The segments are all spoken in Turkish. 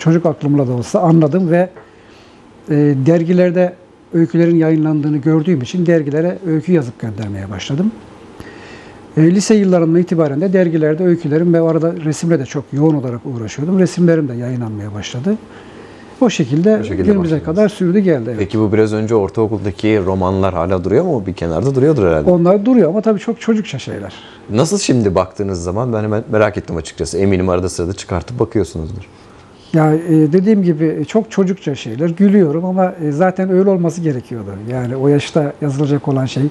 çocuk aklımla da olsa anladım ve e, dergilerde öykülerin yayınlandığını gördüğüm için dergilere öykü yazıp göndermeye başladım. E, lise yıllarımdan itibaren de dergilerde öykülerim ve arada resimle de çok yoğun olarak uğraşıyordum. Resimlerim de yayınlanmaya başladı. O şekilde, O şekilde günümüze başladınız. kadar sürdü geldi. evet. Peki bu biraz önce ortaokuldaki romanlar hala duruyor mu? Bir kenarda duruyordur herhalde. Onlar duruyor ama tabii çok çocukça şeyler. Nasıl şimdi baktığınız zaman ben hemen merak ettim açıkçası. Eminim arada sırada çıkartıp bakıyorsunuzdur. Ya e, dediğim gibi çok çocukça şeyler. Gülüyorum ama e, zaten öyle olması gerekiyordu. Yani o yaşta yazılacak olan şey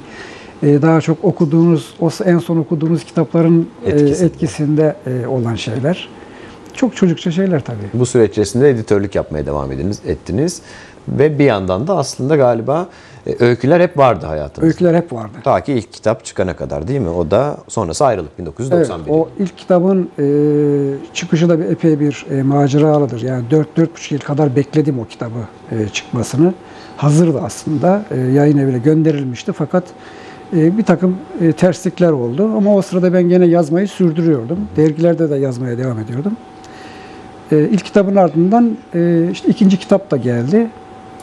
e, daha çok okuduğunuz, o en son okuduğunuz kitapların e, Etkisinde. etkisinde e, olan şeyler. Çok çocukça şeyler tabii. Bu süreç içerisinde editörlük yapmaya devam ediniz, ettiniz. Ve bir yandan da aslında galiba e, öyküler hep vardı hayatınızda. Öyküler hep vardı. Ta ki ilk kitap çıkana kadar değil mi? O da sonrası ayrılık Evet, 1991. o ilk kitabın e, çıkışı da bir, epey bir e, maceralıdır. Yani 4-4,5 yıl kadar bekledim o kitabı e, çıkmasını. Hazırdı aslında. E, yayın evine gönderilmişti fakat e, bir takım e, terslikler oldu. Ama o sırada ben gene yazmayı sürdürüyordum. Dergilerde de yazmaya devam ediyordum. E, ilk kitabın ardından e, işte ikinci kitap da geldi.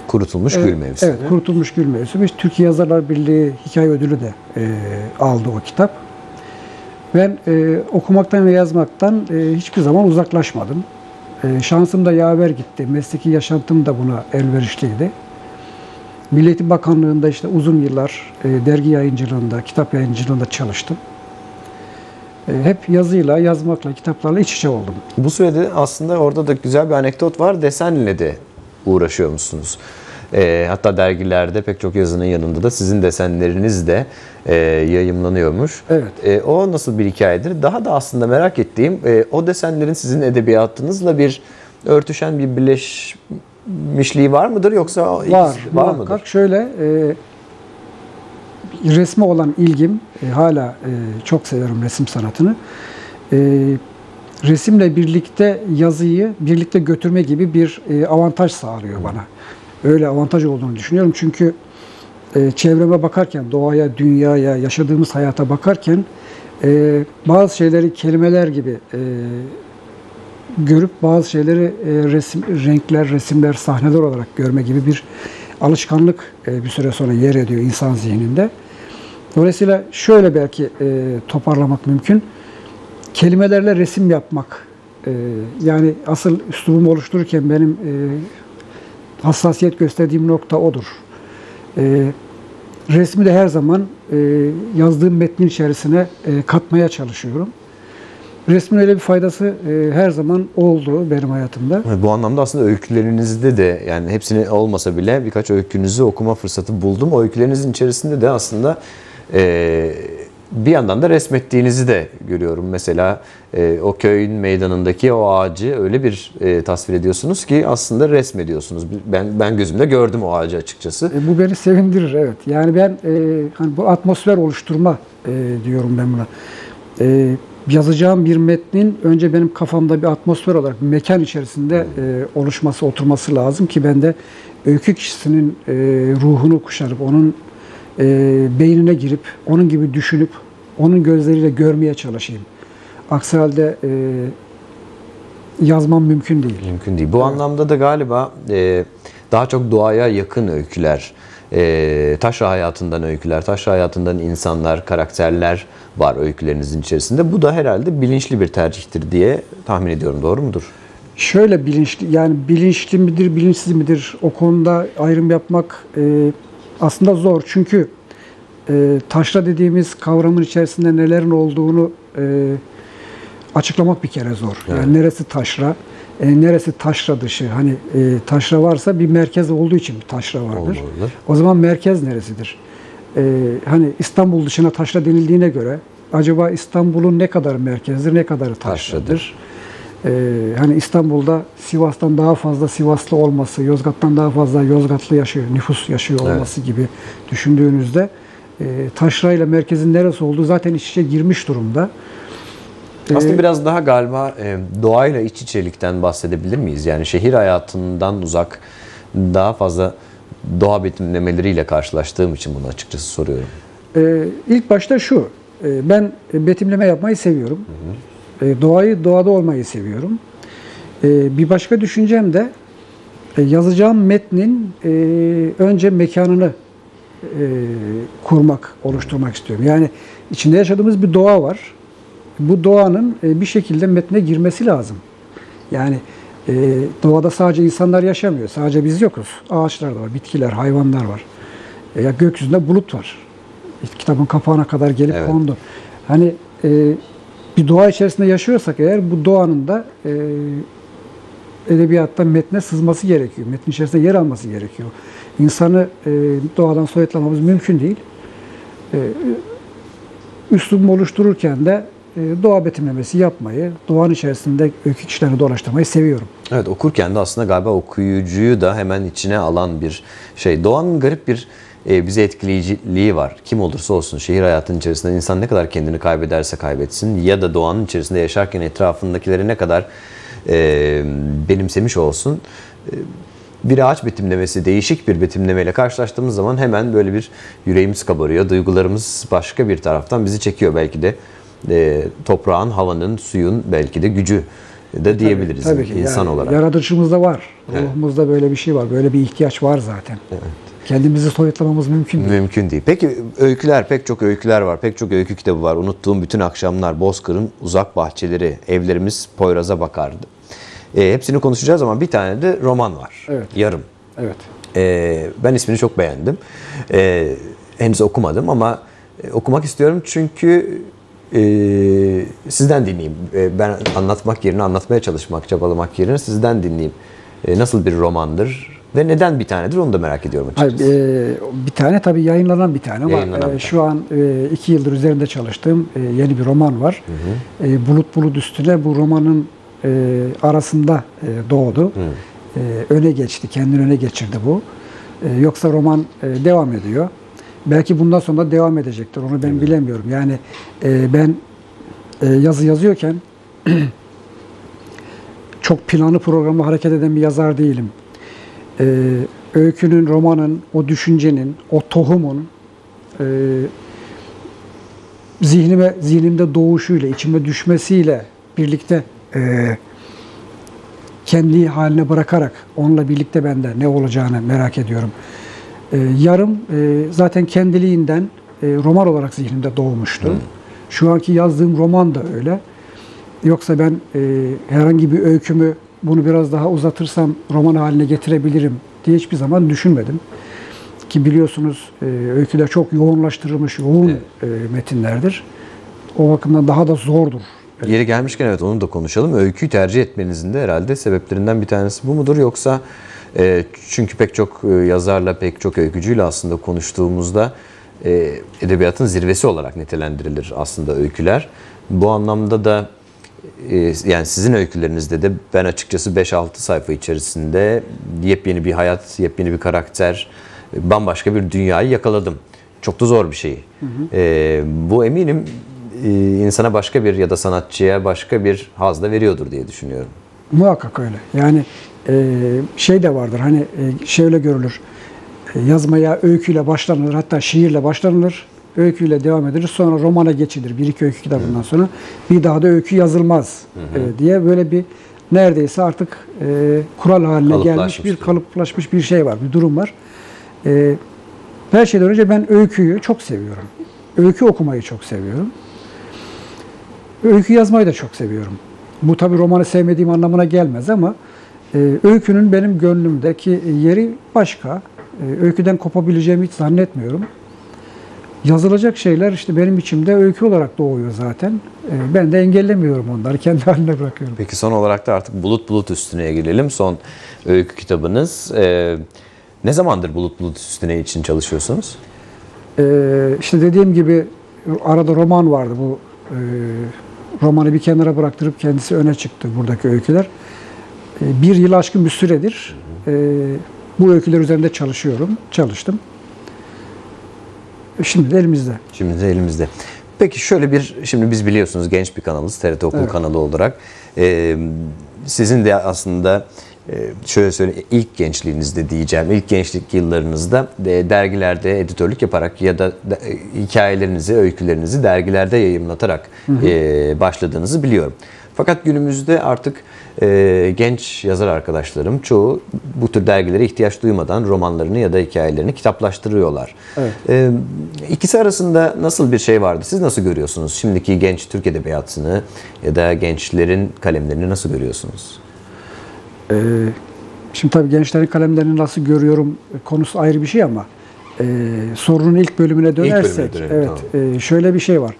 Kurutulmuş Gül Mevsimi. Evet, Kurtulmuş Gül Mevsimi. Türkiye Yazarlar Birliği Hikaye Ödülü de e, aldı o kitap. Ben e, okumaktan ve yazmaktan e, hiçbir zaman uzaklaşmadım. E, şansım da yaver gitti. Mesleki yaşantım da buna elverişliydi. Milli Eğitim Bakanlığı'nda işte uzun yıllar e, dergi yayıncılığında, kitap yayıncılığında çalıştım. E, hep yazıyla, yazmakla, kitaplarla iç içe oldum. Bu sürede aslında orada da güzel bir anekdot var. Desenle de uğraşıyor musunuz? E, hatta dergilerde pek çok yazının yanında da sizin desenleriniz de e, yayımlanıyormuş. Evet. E, o nasıl bir hikayedir? Daha da aslında merak ettiğim e, o desenlerin sizin edebiyatınızla bir örtüşen bir birleşmişliği var mıdır yoksa Var, var muhakkak. mıdır? Şöyle, e, resme olan ilgim, e, hala e, çok severim resim sanatını. E, resimle birlikte yazıyı birlikte götürme gibi bir e, avantaj sağlıyor bana. Öyle avantaj olduğunu düşünüyorum çünkü e, çevreme bakarken, doğaya, dünyaya, yaşadığımız hayata bakarken e, bazı şeyleri kelimeler gibi e, görüp bazı şeyleri e, resim, renkler, resimler, sahneler olarak görme gibi bir alışkanlık e, bir süre sonra yer ediyor insan zihninde. Dolayısıyla şöyle belki e, toparlamak mümkün. Kelimelerle resim yapmak. e, yani asıl üslubumu oluştururken benim e, hassasiyet gösterdiğim nokta odur. E, resmi de her zaman yazdığım metnin içerisine katmaya çalışıyorum. Resmin öyle bir faydası her zaman oldu benim hayatımda. Bu anlamda aslında öykülerinizde de yani hepsini olmasa bile birkaç öykünüzü okuma fırsatı buldum. O öykülerinizin içerisinde de aslında e, bir yandan da resmettiğinizi de görüyorum. Mesela e, o köyün meydanındaki o ağacı öyle bir e, tasvir ediyorsunuz ki aslında resmediyorsunuz. Ben ben gözümde gördüm o ağacı açıkçası. E, bu beni sevindirir evet. Yani ben e, hani bu atmosfer oluşturma e, diyorum ben buna. E, yazacağım bir metnin önce benim kafamda bir atmosfer olarak bir mekan içerisinde e, oluşması, oturması lazım ki ben de öykü kişisinin e, ruhunu kuşanıp onun e, beynine girip onun gibi düşünüp onun gözleriyle görmeye çalışayım. Aksi halde e, yazmam mümkün değil. Mümkün değil. Bu anlamda da galiba e, daha çok doğaya yakın öyküler, e, taşra hayatından öyküler, taşra hayatından insanlar, karakterler var öykülerinizin içerisinde. Bu da herhalde bilinçli bir tercihtir diye tahmin ediyorum. Doğru mudur? Şöyle bilinçli yani bilinçli midir bilinçsiz midir o konuda ayrım yapmak e, aslında zor çünkü e, taşra dediğimiz kavramın içerisinde nelerin olduğunu e, açıklamak bir kere zor. Evet. Yani neresi taşra, e, neresi taşra dışı. Hani e, taşra varsa bir merkez olduğu için bir taşra vardır. Olmalıdır. O zaman merkez neresidir? E, hani İstanbul dışına taşra denildiğine göre acaba İstanbul'un ne kadar merkezdir, ne kadarı taşradır? Taşradır. Ee, hani İstanbul'da Sivas'tan daha fazla Sivaslı olması, Yozgat'tan daha fazla Yozgatlı yaşıyor, nüfus yaşıyor Evet. olması gibi düşündüğünüzde e, taşra ile merkezin neresi olduğu zaten iç içe girmiş durumda. Aslında Ee, biraz daha galiba e, doğayla iç içelikten bahsedebilir miyiz? Yani şehir hayatından uzak daha fazla doğa betimlemeleriyle karşılaştığım için bunu açıkçası soruyorum. Ee, ilk başta şu, e, ben betimleme yapmayı seviyorum. E, doğayı doğada olmayı seviyorum. E, bir başka düşüncem de e, yazacağım metnin e, önce mekanını e, kurmak, oluşturmak istiyorum. Yani içinde yaşadığımız bir doğa var. Bu doğanın e, bir şekilde metne girmesi lazım. Yani e, doğada sadece insanlar yaşamıyor. Sadece biz yokuz. Ağaçlar da var, bitkiler, hayvanlar var. E, ya gökyüzünde bulut var. Kitabın kapağına kadar gelip Evet. kondu. Hani e, bir doğa içerisinde yaşıyorsak eğer bu doğanın da e, edebiyatta metne sızması gerekiyor. Metnin içerisinde yer alması gerekiyor. İnsanı e, doğadan soyutlamamız mümkün değil. E, üslubumu oluştururken de e, doğa betimlemesi yapmayı, doğanın içerisinde öykü kişilerini dolaştırmayı seviyorum. Evet okurken de aslında galiba okuyucuyu da hemen içine alan bir şey. Doğanın garip bir e, bize etkileyiciliği var. Kim olursa olsun şehir hayatının içerisinde insan ne kadar kendini kaybederse kaybetsin ya da doğanın içerisinde yaşarken etrafındakileri ne kadar e, benimsemiş olsun. e, bir ağaç betimlemesi, değişik bir betimlemeyle karşılaştığımız zaman hemen böyle bir yüreğimiz kabarıyor. Duygularımız başka bir taraftan bizi çekiyor belki de. E, toprağın, havanın, suyun belki de gücü de diyebiliriz Tabii ki. insan Yani olarak. Yaratılışımızda var. Evet. Ruhumuzda böyle bir şey var. Böyle bir ihtiyaç var zaten. Kendimizi soyutlamamız mümkün değil. Mümkün değil. Peki öyküler, pek çok öyküler var. Pek çok öykü kitabı var. Unuttuğum bütün akşamlar, Bozkır'ın uzak bahçeleri, evlerimiz Poyraz'a bakardı. E, hepsini konuşacağız ama bir tane de roman var. Evet. Yarım. Evet. E, ben ismini çok beğendim. E, henüz okumadım ama e, okumak istiyorum çünkü e, sizden dinleyeyim. E, ben anlatmak yerine, anlatmaya çalışmak, çabalamak yerine sizden dinleyeyim. E, nasıl bir romandır ve neden bir tanedir onu da merak ediyorum açıkçası. Hayır, e, bir tane tabii yayınlanan bir tane ama e, bir şu an e, iki yıldır üzerinde çalıştığım e, yeni bir roman var. E, Bulut Bulut üstüne bu romanın e, arasında e, doğdu. E, öne geçti, kendini öne geçirdi bu. E, yoksa roman e, devam ediyor. Belki bundan sonra devam edecektir. Onu ben bilemiyorum. Yani e, ben e, yazı yazıyorken çok planlı programlı hareket eden bir yazar değilim. Ee, öykünün, romanın, o düşüncenin, o tohumun e, zihnime, zihnimde doğuşuyla, içime düşmesiyle birlikte e, kendi haline bırakarak onunla birlikte ben de ne olacağını merak ediyorum. E, yarım e, zaten kendiliğinden e, roman olarak zihnimde doğmuştu. Şu anki yazdığım roman da öyle. Yoksa ben e, herhangi bir öykümü bunu biraz daha uzatırsam roman haline getirebilirim diye hiçbir zaman düşünmedim. Ki biliyorsunuz e, öyküler çok yoğunlaştırılmış, yoğun e, metinlerdir. O bakımdan daha da zordur. Yeri gelmişken evet onu da konuşalım. Öyküyü tercih etmenizin de herhalde sebeplerinden bir tanesi bu mudur? Yoksa e, çünkü pek çok e, yazarla, pek çok öykücüyle aslında konuştuğumuzda e, edebiyatın zirvesi olarak nitelendirilir aslında öyküler. Bu anlamda da e, yani sizin öykülerinizde de ben açıkçası 5-6 sayfa içerisinde yepyeni bir hayat, yepyeni bir karakter, bambaşka bir dünyayı yakaladım. Çok da zor bir şey. E, bu eminim insana başka bir ya da sanatçıya başka bir haz da veriyordur diye düşünüyorum. Muhakkak öyle. Yani e, şey de vardır hani e, şöyle görülür. E, yazmaya öyküyle başlanılır hatta şiirle başlanılır. Öyküyle devam edilir. Sonra romana geçilir. Bir iki öykü kitabından sonra. Bir daha da öykü yazılmaz e, diye böyle bir neredeyse artık e, kural haline gelmiş bir- kalıplaşmış bir şey var. Bir durum var. E, her şeyden önce ben öyküyü çok seviyorum. Öykü okumayı çok seviyorum. Öykü yazmayı da çok seviyorum. Bu tabi romanı sevmediğim anlamına gelmez ama e, öykünün benim gönlümdeki yeri başka. E, öyküden kopabileceğimi hiç zannetmiyorum. Yazılacak şeyler işte benim içimde öykü olarak doğuyor zaten. E, ben de engellemiyorum onları. Kendi haline bırakıyorum. Peki son olarak da artık Bulut Bulut Üstüne'ye gelelim. Son öykü kitabınız. E, ne zamandır Bulut Bulut Üstüne için çalışıyorsunuz? E, işte dediğim gibi arada roman vardı. Bu e, romanı bir kenara bıraktırıp kendisi öne çıktı buradaki öyküler. E, bir yıl aşkın bir süredir e, bu öyküler üzerinde çalışıyorum. Çalıştım. Şimdi de elimizde. Şimdi de elimizde. Peki şöyle bir, şimdi biz biliyorsunuz genç bir kanalız, TRT Okul Evet. kanalı olarak. Ee, sizin de aslında şöyle söyleyeyim, ilk gençliğinizde diyeceğim, ilk gençlik yıllarınızda de- dergilerde editörlük yaparak ya da e, hikayelerinizi, öykülerinizi dergilerde yayımlatarak e, başladığınızı biliyorum. Fakat günümüzde artık e, genç yazar arkadaşlarım çoğu bu tür dergilere ihtiyaç duymadan romanlarını ya da hikayelerini kitaplaştırıyorlar. Evet. E, ikisi arasında nasıl bir şey vardı? Siz nasıl görüyorsunuz? Şimdiki genç Türk Edebiyatı'nı ya da gençlerin kalemlerini nasıl görüyorsunuz? Ee, şimdi tabii gençlerin kalemlerini nasıl görüyorum konusu ayrı bir şey ama e, sorunun ilk bölümüne dönersek, dönelim, evet, e, şöyle bir şey var.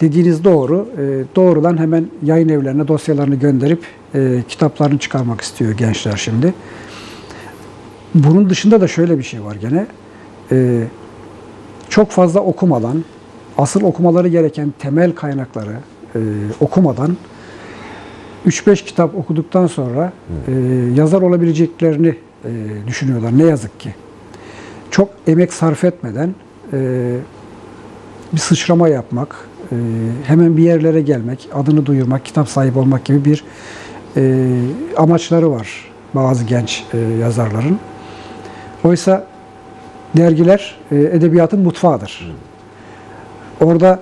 Dediğiniz doğru. E, doğrudan hemen yayın evlerine dosyalarını gönderip e, kitaplarını çıkarmak istiyor gençler şimdi. Bunun dışında da şöyle bir şey var gene. E, çok fazla okumadan, asıl okumaları gereken temel kaynakları e, okumadan 3-5 kitap okuduktan sonra e, yazar olabileceklerini e, düşünüyorlar. Ne yazık ki. Çok emek sarf etmeden e, bir sıçrama yapmak, e, hemen bir yerlere gelmek, adını duyurmak, kitap sahibi olmak gibi bir e, amaçları var bazı genç e, yazarların. Oysa dergiler e, edebiyatın mutfağıdır. Orada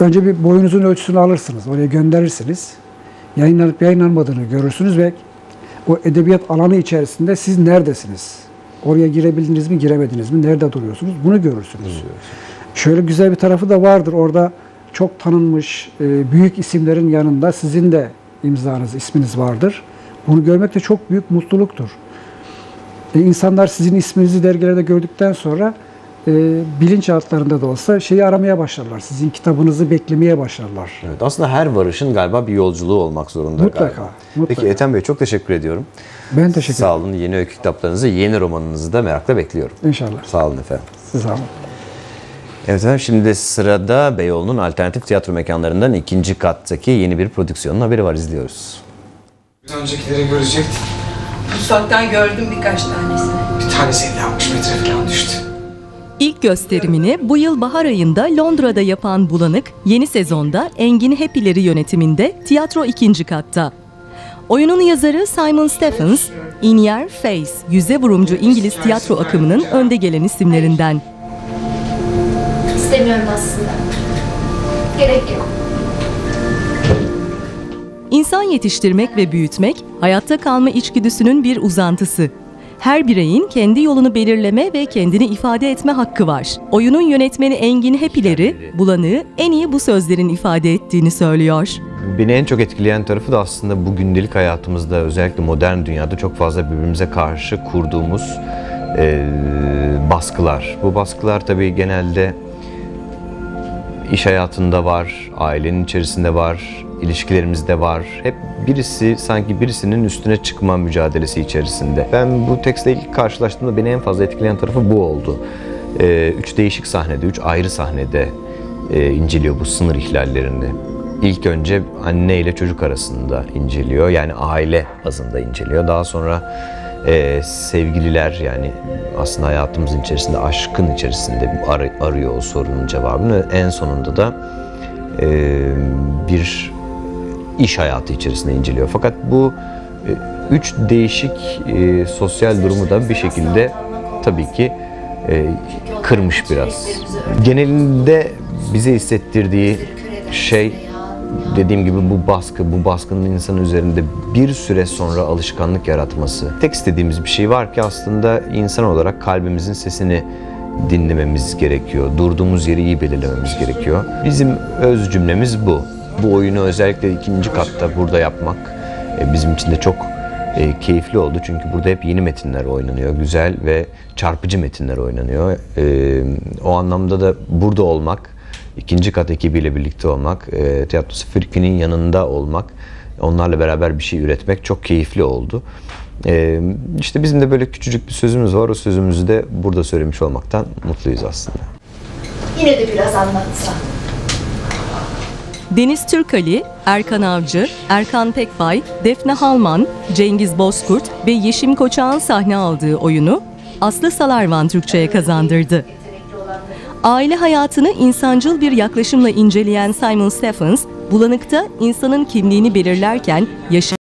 önce bir boyunuzun ölçüsünü alırsınız, oraya gönderirsiniz. Yayınlanıp yayınlanmadığını görürsünüz ve o edebiyat alanı içerisinde siz neredesiniz? Oraya girebildiniz mi, giremediniz mi? Nerede duruyorsunuz? Bunu görürsünüz. Şöyle güzel bir tarafı da vardır. Orada çok tanınmış e, büyük isimlerin yanında sizin de imzanız, isminiz vardır. Bunu görmek de çok büyük mutluluktur. E, insanlar sizin isminizi dergilerde gördükten sonra e, bilinçaltlarında da olsa şeyi aramaya başlarlar. Sizin kitabınızı beklemeye başlarlar. Evet, aslında her varışın galiba bir yolculuğu olmak zorunda Mutlaka, galiba. mutlaka. Peki Ethem Bey çok teşekkür ediyorum. Ben teşekkür Sağ olun. Yeni öykü kitaplarınızı, yeni romanınızı da merakla bekliyorum. İnşallah. Sağ olun efendim. Siz sağ olun. Evet efendim şimdi sırada Beyoğlu'nun alternatif tiyatro mekanlarından ikinci kattaki yeni bir prodüksiyonun haberi var izliyoruz. Bir öncekileri görecektik. Mutfaktan gördüm birkaç tanesini. Bir tanesi 50-60 metre falan düştü. İlk gösterimini bu yıl bahar ayında Londra'da yapan Bulanık, yeni sezonda Engin Happy'leri yönetiminde tiyatro ikinci katta. Oyunun yazarı Simon Stephens, In Your Face, yüze vurumcu İngiliz tiyatro akımının önde gelen isimlerinden. İstemiyorum aslında. Gerek yok. İnsan yetiştirmek ve büyütmek, hayatta kalma içgüdüsünün bir uzantısı. Her bireyin kendi yolunu belirleme ve kendini ifade etme hakkı var. Oyunun yönetmeni Engin Happy'leri, Bulanık'ı en iyi bu sözlerin ifade ettiğini söylüyor. Beni en çok etkileyen tarafı da aslında bu gündelik hayatımızda özellikle modern dünyada çok fazla birbirimize karşı kurduğumuz e, baskılar. Bu baskılar tabii genelde iş hayatında var, ailenin içerisinde var, ilişkilerimizde var. Hep birisi sanki birisinin üstüne çıkma mücadelesi içerisinde. Ben bu tekstle ilk karşılaştığımda beni en fazla etkileyen tarafı bu oldu. Ee, üç değişik sahnede, üç ayrı sahnede e, inceliyor bu sınır ihlallerini. İlk önce anne ile çocuk arasında inceliyor. Yani aile bazında inceliyor. Daha sonra e, sevgililer yani aslında hayatımızın içerisinde aşkın içerisinde ar- arıyor o sorunun cevabını. En sonunda da e, bir iş hayatı içerisinde inceliyor. Fakat bu e, üç değişik e, sosyal durumu da bir şekilde tabii ki e, kırmış biraz. Genelinde bize hissettirdiği şey dediğim gibi bu baskı, bu baskının insanın üzerinde bir süre sonra alışkanlık yaratması. Tek istediğimiz bir şey var ki aslında insan olarak kalbimizin sesini dinlememiz gerekiyor. Durduğumuz yeri iyi belirlememiz gerekiyor. Bizim öz cümlemiz bu. Bu oyunu özellikle ikinci katta burada yapmak e, bizim için de çok e, keyifli oldu. Çünkü burada hep yeni metinler oynanıyor. Güzel ve çarpıcı metinler oynanıyor. E, o anlamda da burada olmak, ikinci kat ekibiyle birlikte olmak, e, Tiyatro 02'nin yanında olmak, onlarla beraber bir şey üretmek çok keyifli oldu. E, işte bizim de böyle küçücük bir sözümüz var. O sözümüzü de burada söylemiş olmaktan mutluyuz aslında. Yine de biraz anlatsa. Deniz Türkali, Erkan Avcı, Erkan Pekbay, Defne Halman, Cengiz Bozkurt ve Yeşim Koçak'ın sahne aldığı oyunu Aslı Salarvan Türkçe'ye kazandırdı. Aile hayatını insancıl bir yaklaşımla inceleyen Simon Stephens, Bulanık'ta insanın kimliğini belirlerken yaşı